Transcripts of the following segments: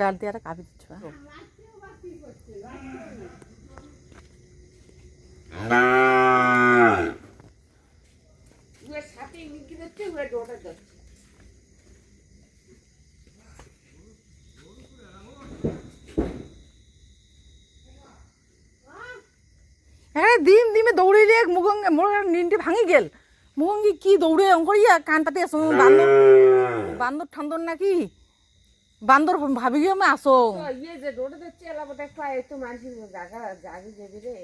গাল দিয়ে একটা কাপি দিচ্ছ ডিম ডিমে দৌড়ে দিয়ে মুগঙ্গে মোর নিনটি ভাঙি গেল। মুগঙ্গি কি দৌড়ে অঙ্করিয়া কান পাতি আসো বান্দর। বান্দর ঠান্দর নাকি? বান্দর ভাবি গিয়ে আমি আসো। ইয়ে যে ডোটা যাচ্ছে এলা বোধ একটু একটু মানুষের জায়গা জাগি যাবি রে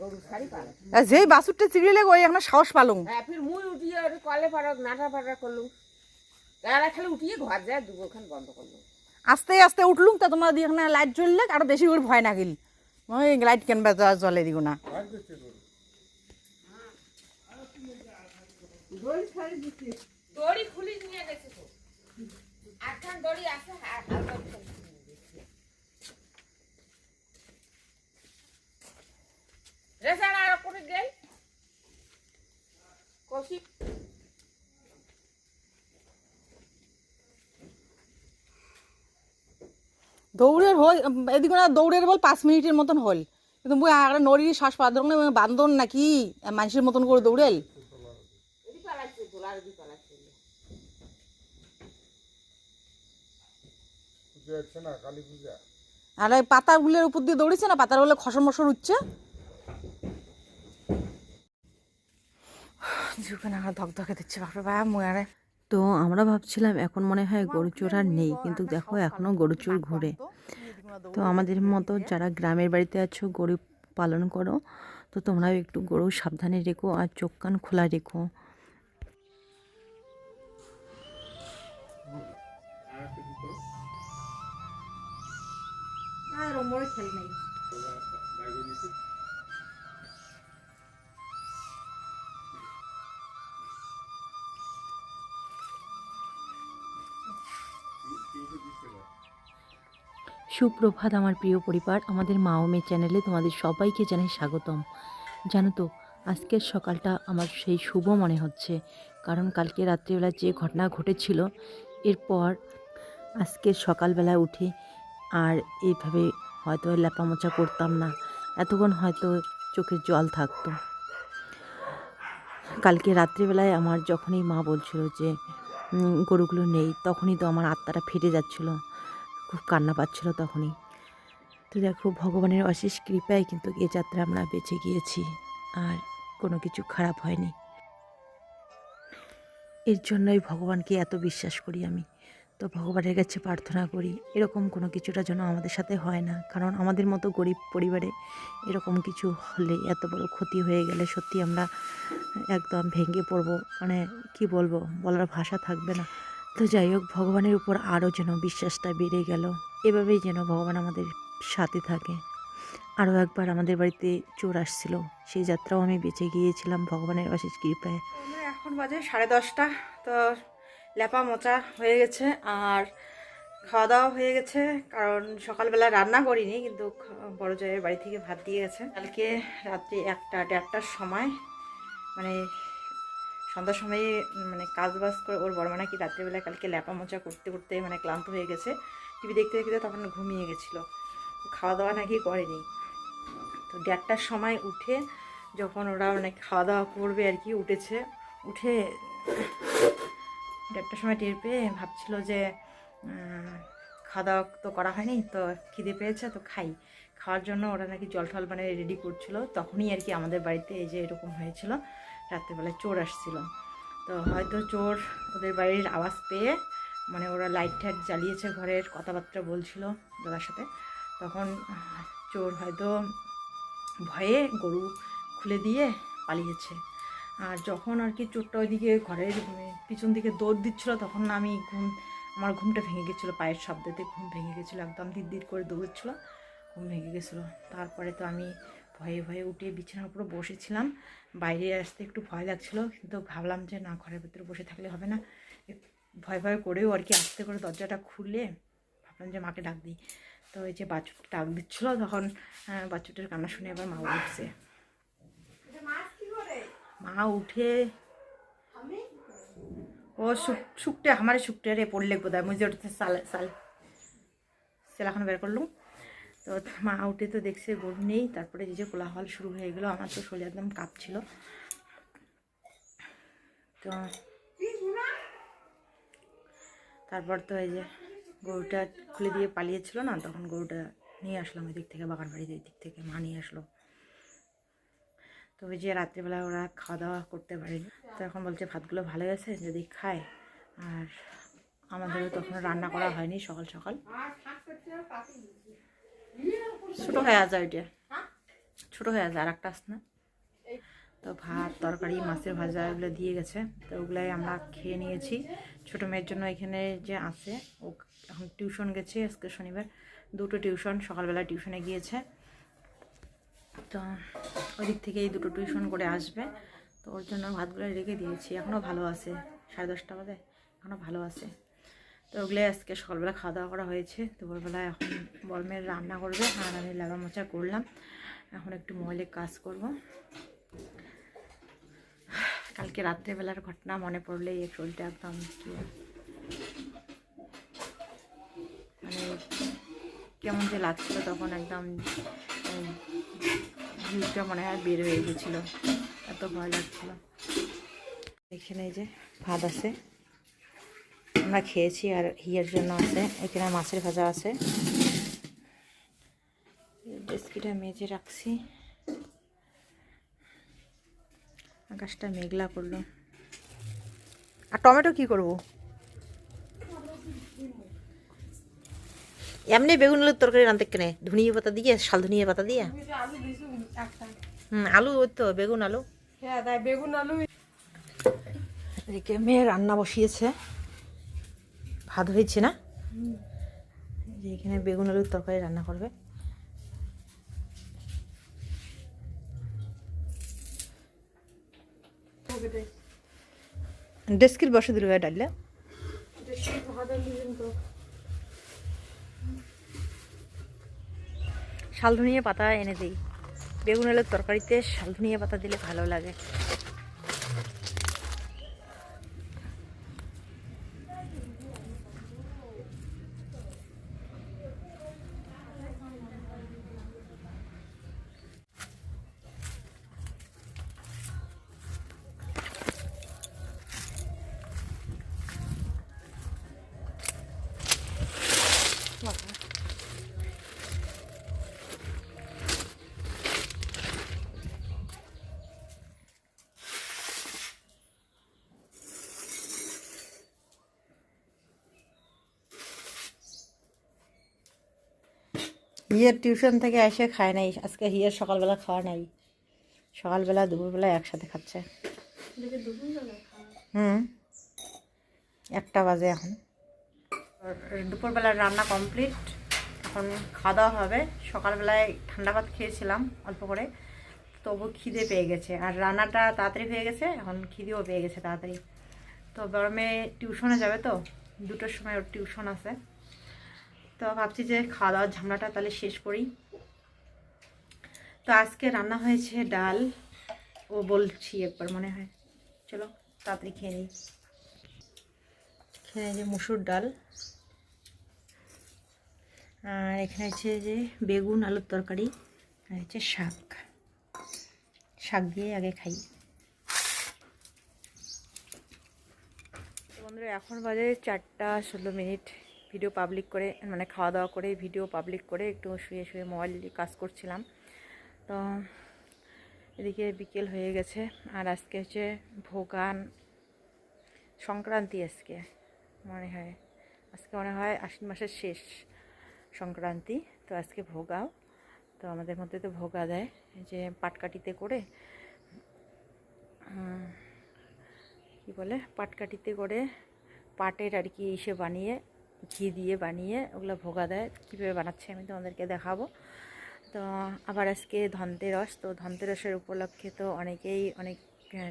গরু শাড়ি পালা। আর যেই বাসুরটা ওই এখন সাহস পালুম। হ্যাঁ ফির মুই উঠিয়ে কলে পাড়া নাটা পাড়া করলুম। গাড়া খালি উঠিয়ে ঘর যায় দুগোখান বন্ধ করলুম। আস্তে আস্তে উঠলুম তা তোমার দিয়ে এখানে লাইট জ্বললে আরও বেশি করে ভয় নাগিল। ওই লাইট কেনবা জলে দিব না। দড়ি খুলি নিয়ে গেছে তো। দড়ি আছে আর আর করে গেল। কৌশিক দৌড়ের হল এদিকে না দৌড়ের বল পাঁচ মিনিটের মতন হল। কিন্তু একটা নড়ির শ্বাস পাদ্র বান্দর নাকি? মানুষের মতন করে দৌড়েল। না কালী পূজা। আর এই পাতাগুলোর উপর দিয়ে দৌড়েছে না? পাতার বলে খসর মসর উঠছে? জীবনে আমার ধকধকে দিচ্ছে বাপরে বা মুই আরে তো আমরা ভাবছিলাম এখন মনে হয় গরু চোর আর নেই কিন্তু দেখো এখনও গরু চোর ঘোরে। তো? আমাদের মতো যারা গ্রামের বাড়িতে আছো গরু পালন করো। তো তোমরাও একটু গরু সাবধানে রেখো আর চোখ কান খোলা রেখো। আর ওমরে খেল নেই। সুপ্রভাত আমার প্রিয় পরিবার, আমাদের মা ও মেয়ে চ্যানেলে তোমাদের সবাইকে জানাই স্বাগতম। জানো তো, আজকের সকালটা আমার সেই শুভ মনে হচ্ছে, কারণ কালকে রাত্রিবেলা যে ঘটনা ঘটেছিল, এরপর আজকের সকালবেলা উঠে আর এইভাবে হয়তো ল্যাপামোচা করতাম না। এতক্ষণ হয়তো চোখের জল থাকতো। কালকে রাত্রিবেলায় আমার যখনই মা বলছিল যে গরুগুলো নেই, তখনই তো আমার আত্মাটা ফেটে যাচ্ছিল। খুব কান্না পাচ্ছিল তখনই। তো দেখো, ভগবানের অশেষ কৃপায় কিন্তু এ যাত্রা আমরা বেঁচে গিয়েছি আর কোনো কিছু খারাপ হয়নি। এর জন্যই ভগবানকে এত বিশ্বাস করি আমি। তো ভগবানের কাছে প্রার্থনা করি, এরকম কোনো কিছুটা যেন আমাদের সাথে হয় না। কারণ আমাদের মতো গরিব পরিবারে এরকম কিছু হলে এত বড় ক্ষতি হয়ে গেলে সত্যি আমরা একদম ভেঙে পড়ব। মানে কি বলব, বলার ভাষা থাকবে না। তো যাই হোক, ভগবানের উপর আরও যেন বিশ্বাসটা বেড়ে গেল, এভাবেই যেন ভগবান আমাদের সাথে থাকে। আরও একবার আমাদের বাড়িতে চোর আসছিল, সেই যাত্রাও আমি বেঁচে গিয়েছিলাম ভগবানের অশেষ কৃপায়। এখন বাজে সাড়ে দশটা, তো ল্যাপা মোচা হয়ে গেছে আর খাওয়া দাওয়া হয়ে গেছে, কারণ সকালবেলা রান্না করিনি, কিন্তু বড় জয়ের বাড়ি থেকে ভাত দিয়ে গেছে। কালকে রাত্রি একটা, দেড়টার সময় মানে সন্ধ্যার সময় মানে কাজ বাজ করে ওর বড় নাকি রাত্রিবেলা কালকে ল্যাপা মোচা করতে করতে মানে ক্লান্ত হয়ে গেছে। টিভি দেখতে দেখতে তখন ঘুমিয়ে গেছিল। খাওয়া দাওয়া নাকি করেনি। তো দেড়টার সময় উঠে যখন ওরা মানে খাওয়া দাওয়া করবে আর কি, উঠেছে, উঠে দেড়টার সময় টের পেয়ে ভাবছিল যে খাওয়া দাওয়া তো করা হয়নি, তো খিদে পেয়েছে, তো খাই। খাওয়ার জন্য ওরা নাকি জল টল মানে রেডি করছিল। তখনই আর কি আমাদের বাড়িতে এই যে এরকম হয়েছিল, রাত্রেবেলায় চোর আসছিল। তো হয়তো চোর ওদের বাড়ির আওয়াজ পেয়ে মানে ওরা লাইট টাইট জ্বালিয়েছে ঘরের, কথাবার্তা বলছিল দাদার সাথে। তখন চোর হয়তো ভয়ে গরু খুলে দিয়ে পালিয়েছে। আর যখন আর কি চোরটা ওইদিকে ঘরের পিছন দিকে দৌড় দিচ্ছিল তখন আমি ঘুম আমার ঘুমটা ভেঙে গেছিল পায়ের শব্দতে ঘুম ভেঙে গেছিল একদম দির দির করে দৌড়চ্ছিলো ঘুম ভেঙে গেছিল। তারপরে তো আমি ভয়ে ভয়ে উঠে বিছানার উপরে বসেছিলাম বাইরে আসতে একটু ভয় লাগছিল কিন্তু ভাবলাম যে না ঘরের ভিতরে বসে থাকলে হবে না। ভয় ভয় করেও আর কি আস্তে করে দরজাটা খুলে ভাবলাম যে মাকে ডাক দিই। তো এই যে বাচ্চুটা ডাক দিচ্ছিল তখন বাচ্চুটার কান্না শুনে আবার মা উঠছে। মা উঠে ও শুক শুকটে আমার শুকটে রে, পড়লে বোধহয়। মুঝে উঠতে সাল সাল। সেলাখন বের করলুম। তো মা উঠে তো দেখছে গরু নেই, তারপরে যে যে কোলাহল শুরু হয়ে গেলো। আমার তো শরীর একদম কাঁপছিল। তো তারপর তো এই যে গরুটা খুলে দিয়ে পালিয়েছিল না, তখন গরুটা নিয়ে আসলাম ওই দিক থেকে বাগান বাড়ির দিক থেকে, মা নিয়ে আসলো। তো ওই যে রাত্রিবেলা ওরা খাওয়া দাওয়া করতে পারেনি। তো এখন বলছে ভাতগুলো ভালো গেছে যদি খায়। আর আমাদেরও তখন রান্না করা হয়নি সকাল সকাল। ছোটো হয়ে আছে ওইটা। ছোটো হয়ে আছে আর একটা না? তো ভাত, তরকারি, মাছের ভাজা এগুলো দিয়ে গেছে। তো ওগুলাই আমরা খেয়ে নিয়েছি। ছোটো মেয়ের জন্য এখানে যে আছে, ও এখন টিউশন গেছে আজকে শনিবার। দুটো টিউশন, সকালবেলা টিউশনে গিয়েছে। তো ওই দিক থেকে এই দুটো টিউশন করে আসবে। তো ওর জন্য ভাতগুলো রেখে দিয়েছি। এখনও ভালো আছে। সাড়ে দশটা বাজে। এখনও ভালো আছে। তো ওগুলো আজকে সকালবেলা খাওয়া দাওয়া করা হয়েছে। দুপুরবেলা এখন বরমের রান্না করবে। আর আমি লেবা মোচা করলাম। এখন একটু মোবাইলে কাজ করব। কালকে রাত্রেবেলার ঘটনা মনে পড়লে এই শরীরটা একদম কি মানে কেমন যে লাগছিল তখন একদম ভিউটা মনে হয় বের হয়ে গেছিল। এত ভয় লাগছিল। এখানে এই যে ভাত আছে। আমরা খেয়েছি আর হিয়ার জন্য আছে। এখানে মাছের ভাজা আছে। বিস্কিটা মেজে রাখছি। আকাশটা মেঘলা করল। আর টমেটো কি করব? এমনি বেগুন তরকারি রাঁধতে কেনে? ধনিয়া পাতা দিয়ে, শাল ধনিয়া পাতা দিয়ে? হুম আলু ওই তো বেগুন আলু। হ্যাঁ তাই বেগুন আলু। এদিকে মেয়ে রান্না বসিয়েছে। ভাত হয়েছে না? এখানে বেগুন আলুর তরকারি রান্না করবে। ডেস্কির বসে দিল ভাই ডাললে শাল ধনিয়া পাতা এনে দিই। বেগুন আলুর তরকারিতে শাল ধনিয়া পাতা দিলে ভালো লাগে। হিয়ার টিউশন থেকে এসে খায় নাই। আজকে হিয়ার সকালবেলা খাওয়া নাই। সকালবেলা দুপুরবেলা একসাথে খাচ্ছে। হুম। একটা বাজে এখন। দুপুরবেলার রান্না কমপ্লিট। এখন খাওয়া দাওয়া হবে। সকালবেলায় ঠান্ডা ভাত খেয়েছিলাম অল্প করে। তবু খিদে পেয়ে গেছে। আর রান্নাটা তাড়াতাড়ি হয়ে গেছে। এখন খিদেও পেয়ে গেছে তাড়াতাড়ি। তো গরমে টিউশনে যাবে তো? দুটোর সময় ওর টিউশন আছে। তো ভাবছি যে খাওয়া দাওয়ার ঝামলাটা তাহলে শেষ করি। তো আজকে রান্না হয়েছে ডাল। ও বলছি একবার মনে হয়। চলো, তাড়াতাড়ি খেয়ে নিই। এখানে যে মুসুর ডাল। আর এখানে হচ্ছে যে বেগুন, আলুর তরকারি, আর হচ্ছে শাক। শাক দিয়ে আগে খাই। বন্ধুরা, এখন বাজে চারটা ষোলো মিনিট। ভিডিও পাবলিক করে মানে খাওয়া দাওয়া করে ভিডিও পাবলিক করে একটু শুয়ে শুয়ে মোবাইল কাজ করছিলাম। তো এদিকে বিকেল হয়ে গেছে, আর আজকে হচ্ছে ভোগান সংক্রান্তি আজকে, মনে হয়। আজকে মনে হয় আশ্বিন মাসের শেষ সংক্রান্তি, তো আজকে ভোগাও। তো আমাদের মধ্যে তো ভোগা দেয় যে পাটকাঠিতে করে কি বলে? পাটকাঠিতে করে পাটের আর কি ইসে বানিয়ে ঘি দিয়ে বানিয়ে ওগুলো ভোগা দেয়। কীভাবে বানাচ্ছে আমি তোমাদেরকে দেখাবো। তো আবার আজকে ধনতেরস। তো ধনতেরসের উপলক্ষে তো অনেকেই অনেক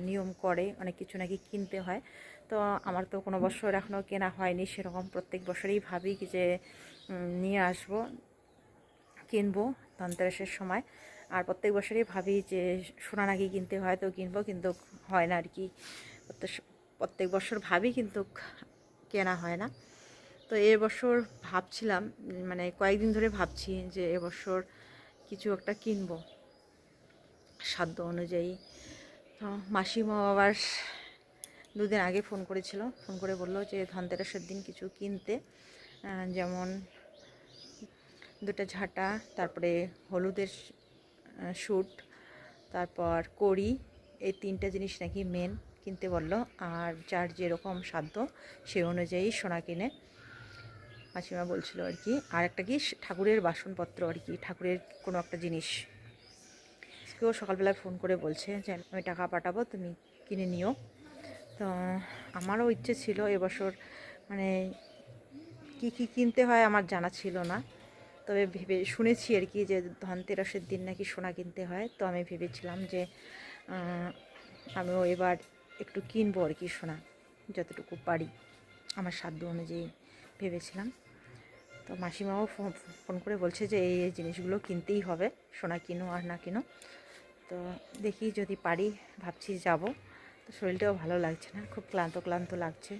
নিয়ম করে, অনেক কিছু নাকি কিনতে হয়। তো আমার তো কোনো বছর এখনও কেনা হয়নি, সেরকম প্রত্যেক বছরই ভাবি যে নিয়ে আসব, কিনবো ধনতেরাসের সময়। আর প্রত্যেক বছরই ভাবি যে, সোনা নাকি কিনতে হয় তো কিনবো, কিন্তু হয় না আর কি। প্রত্যেক বছর ভাবি কিন্তু কেনা হয় না। তো এবছর ভাবছিলাম মানে কয়েকদিন ধরে ভাবছি যে এবছর কিছু একটা কিনবো। সাধ্য অনুযায়ী। তো মাসিমা আবার দুদিন আগে ফোন করেছিল, ফোন করে বলল যে ধনতেরাসের দিন কিছু কিনতে। যেমন দুটো ঝাঁটা, তারপরে হলুদের শ্যুট তারপর কড়ি, এই তিনটা জিনিস নাকি মেন কিনতে বলল। আর যার যেরকম সাধ্য সেই অনুযায়ী সোনা কিনে। মাসিমা বলছিল আর কি, আর একটা কি ঠাকুরের বাসনপত্র আর কি, ঠাকুরের কোনো একটা জিনিস। কেউ সকালবেলায় ফোন করে বলছে যে, আমি টাকা পাঠাবো, তুমি কিনে নিও। তো আমারও ইচ্ছে ছিল এবছর মানে কি কি কিনতে হয় আমার জানা ছিল না। তবে ভেবে শুনেছি আর কি যে ধনতেরাসের দিন নাকি সোনা কিনতে হয়। তো আমি ভেবেছিলাম যে আমিও এবার একটু কিনবো আর কি সোনা, যতটুকু পারি, আমার সাধ্য অনুযায়ী ভেবেছিলাম। তো মাসিমাও ফোন করে বলছে যে এই এই জিনিসগুলো কিনতেই হবে, সোনা কিনো আর না কিনো। তো দেখি যদি পারি, ভাবছি যাব। তো শরীরটাও ভালো লাগছে না, খুব ক্লান্ত ক্লান্ত লাগছে।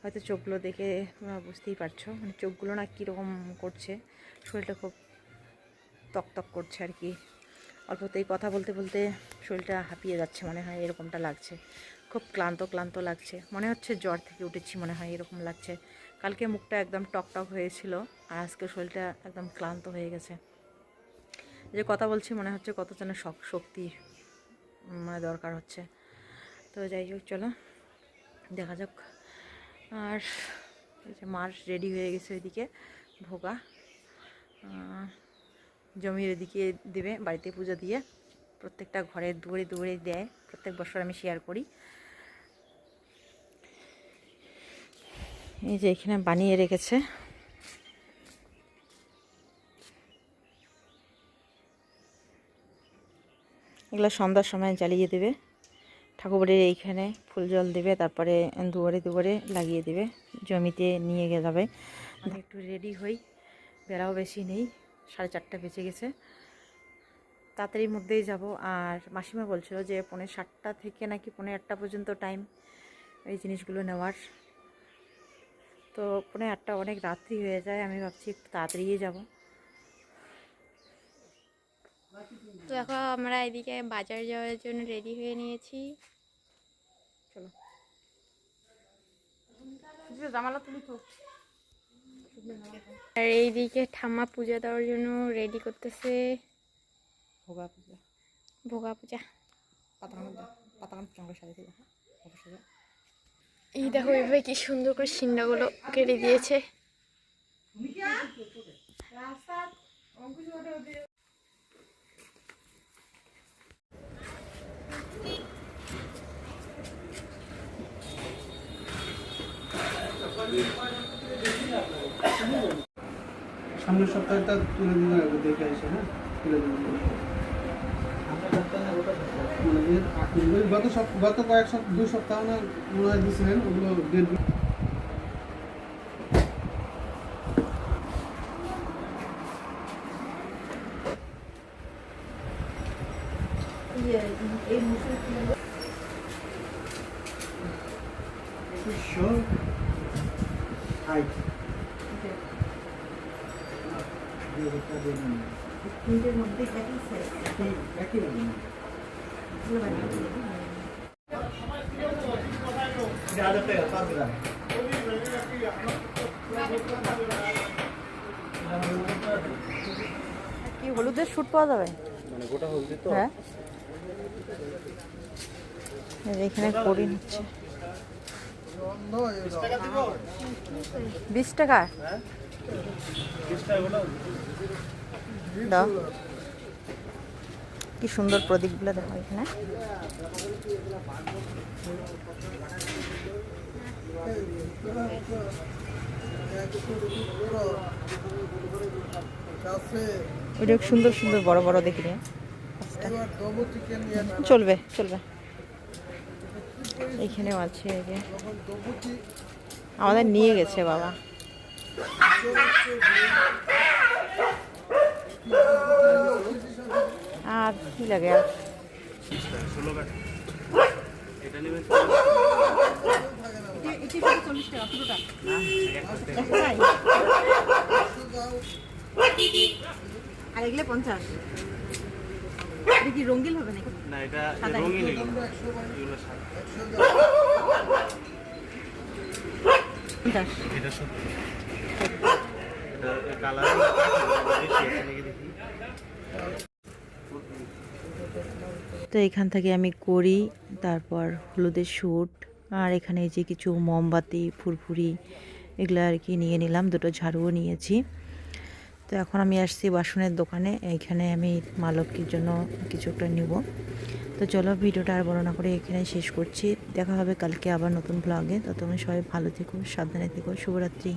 হয়তো চোখগুলো দেখে তোমরা বুঝতেই পারছ মানে চোখগুলো না কীরকম করছে, শরীরটা খুব তকতক করছে আর কি। অল্পতেই কথা বলতে বলতে শরীরটা হাঁপিয়ে যাচ্ছে মনে হয়, এরকমটা লাগছে। খুব ক্লান্ত ক্লান্ত লাগছে, মনে হচ্ছে জ্বর থেকে উঠেছি মনে হয়, এরকম লাগছে। কালকে মুখটা একদম টকটক হয়েছিল আর আজকে শরীরটা একদম ক্লান্ত হয়ে গেছে। যে কথা বলছি মনে হচ্ছে কত যেন শক- শক্তি মানে দরকার হচ্ছে। তো যাই হোক, চলো, দেখা যাক। আর মার রেডি হয়ে গেছে ওইদিকে, ভোগা। জমির এদিকে দেবে বাড়িতে পুজো দিয়ে। প্রত্যেকটা ঘরের দুয়ারে দুয়ারে দেয়। প্রত্যেক বছর আমি শেয়ার করি। এই যে এখানে বানিয়ে রেখেছে। এগুলো সন্ধ্যার সময় জ্বালিয়ে দেবে। ঠাকুরের এইখানে ফুল জল দেবে, তারপরে দুয়ারে দুয়ারে লাগিয়ে দেবে। জমিতে নিয়ে গে যাবে। আমি একটু রেডি হই বেড়াও বেশি নেই, সাড়ে চারটা বেজে গেছে। তাড়াতাড়ির মধ্যেই যাব। আর মাসিমা বলছিল যে পৌনে সাতটা থেকে নাকি পৌনে আটটা পর্যন্ত টাইম এই জিনিসগুলো নেওয়ার। তো পৌনে আটটা অনেক রাত্রি হয়ে যায় আমি ভাবছি একটু তাড়াতাড়িই যাব। তো এখন আমরা এদিকে বাজার যাওয়ার জন্য রেডি হয়ে নিয়েছি। চলো। জামালা তুলি তো আর এইদিকে ঠাম্মা পূজা দেওয়ার জন্য রেডি করতেছে। ভোগা পূজা। ভোগা পূজা। সাথে দেখা অবশ্যই। এই দেখো এইভাবে কি সুন্দর করে সিন্ডাগুলো কেটে দিয়েছে। সামনের সপ্তাহটা তুলে দিন দেখে আসে হ্যাঁ? তুলে দিন গত গত কয়েক সপ্তাহ দুই সপ্তাহ না মনে. তিনটের মধ্যে একই সাইজ একই কি হলুদের শ্যুট পাওয়া যাবে? হ্যাঁ। এই যে এখানে করি নিচ্ছে। বিশ টাকা দাও। কি সুন্দর প্রদীপগুলো দেখো এখানে। ওইটা সুন্দর সুন্দর বড় বড় দেখি চলবে চলবে। এইখানেও আছে আমাদের নিয়ে গেছে বাবা। আর কি লাগে আর? আর এগুলো পঞ্চাশ। এটা কি রঙ্গিল হবে নাকি? না এটা রঙিন এগুলো এগুলো পঞ্চাশ। এটা সত্যি এটা কালার। বেশি আছে নাকি দেখি। তো এখান থেকে আমি করি, তারপর হলুদের শ্যুট আর এখানে যে কিছু মোমবাতি, ফুরফুরি, এগুলো আর কি নিয়ে নিলাম, দুটো ঝাড়ুও নিয়েছি। তো এখন আমি আসছি বাসনের দোকানে, এইখানে আমি মা লক্ষ্মীর জন্য কিছু একটা নিব। তো চলো ভিডিওটা আর বর্ণনা করে এখানে শেষ করছি। দেখা হবে কালকে আবার নতুন ব্লগে তো তোমরা সবাই ভালো থেকো, সাবধানে থেকো। শুভরাত্রি।